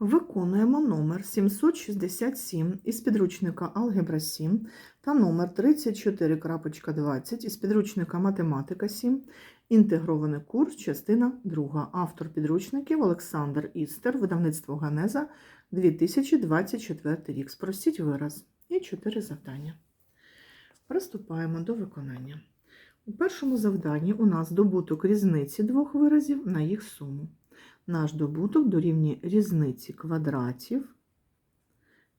Виконуємо номер 767 із підручника Алгебра 7 та номер 34.20 із підручника Математика 7. Інтегрований курс, частина 2. Автор підручників Олександр Істер, видавництво Ганеза 2024 рік. Спростіть вираз. І 4 завдання. Приступаємо до виконання. У першому завданні у нас добуток різниці двох виразів на їх суму. Наш добуток дорівнює різниці квадратів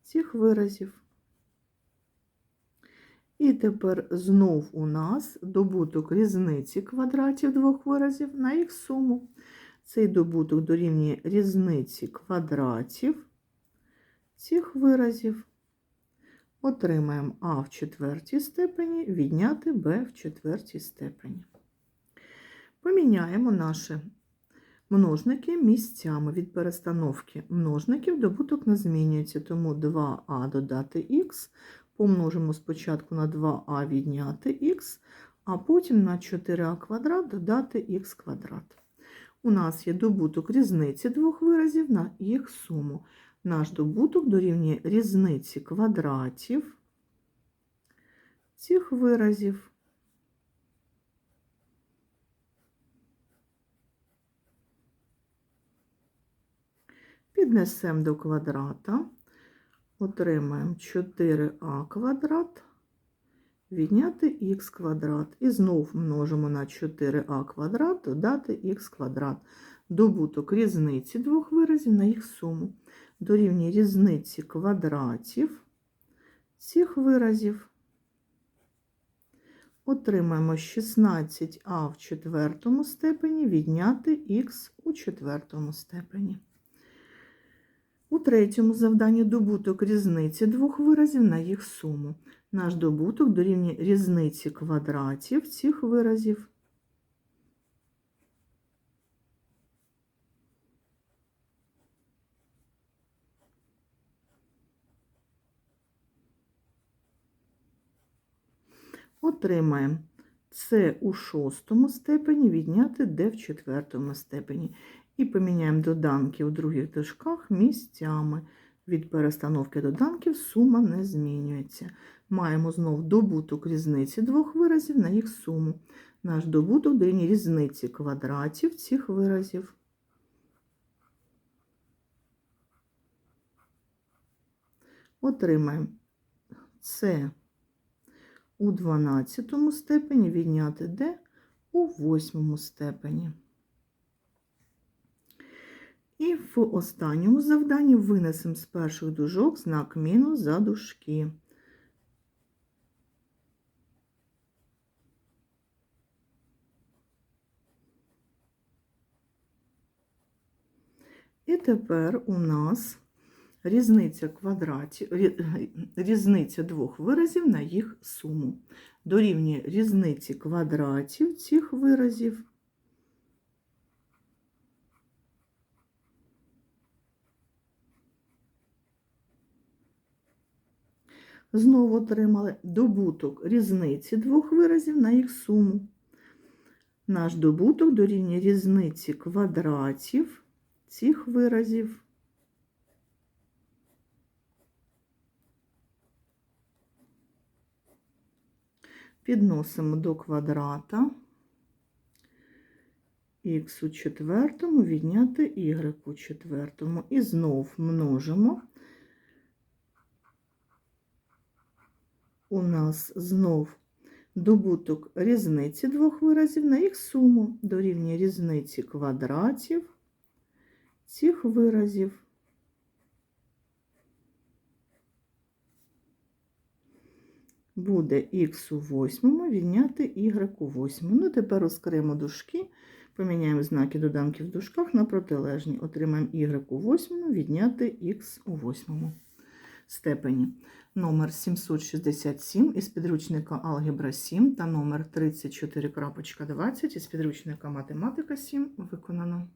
цих виразів. І тепер знов у нас добуток різниці квадратів двох виразів на їх суму. Цей добуток дорівнює різниці квадратів цих виразів. Отримаємо А в четвертій степені, відняти Б в четвертій степені. Поміняємо наші множники місцями від перестановки множників добуток не змінюється, тому 2а додати х, помножимо спочатку на 2а відняти х, а потім на 4а квадрат додати х квадрат. У нас є добуток різниці двох виразів на їх суму. Наш добуток дорівнює різниці квадратів цих виразів. Піднесемо до квадрата, отримаємо 4а квадрат, відняти х квадрат. І знов множимо на 4а квадрат, додати х квадрат. Добуток різниці двох виразів на їх суму. Дорівнює різниці квадратів цих виразів. Отримаємо 16а в четвертому степені, відняти х у четвертому степені. У третьому завданні добуток різниці двох виразів на їх суму. Наш добуток дорівнює різниці квадратів цих виразів. Отримаємо С у шостому степені, відняти Д в четвертому степені. І поміняємо доданки у других дужках місцями. Від перестановки доданків сума не змінюється. Маємо знов добуток різниці двох виразів на їх суму. Наш добуток дорівнює різниці квадратів цих виразів. Отримаємо С у 12 степені, відняти Д у 8 степені. І в останньому завданні винесемо з перших дужок знак мінус за дужки. І тепер у нас різниця квадратів, різниця двох виразів на їх суму. Дорівнює різниці квадратів цих виразів. Знову отримали добуток різниці двох виразів на їх суму. Наш добуток дорівнює різниці квадратів цих виразів. Підносимо до квадрата х у четвертому відняти y у четвертому. І знов множимо. У нас знов добуток різниці двох виразів на їх суму дорівнює різниці квадратів цих виразів. Буде х у восьмому відняти y у восьмому. Ну, тепер розкриємо дужки, поміняємо знаки доданків в дужках на протилежні. Отримаємо y у восьмому відняти х у восьмому степені. Номер 767 із підручника Алгебра 7 та номер 34.20 із підручника Математика 7 виконано.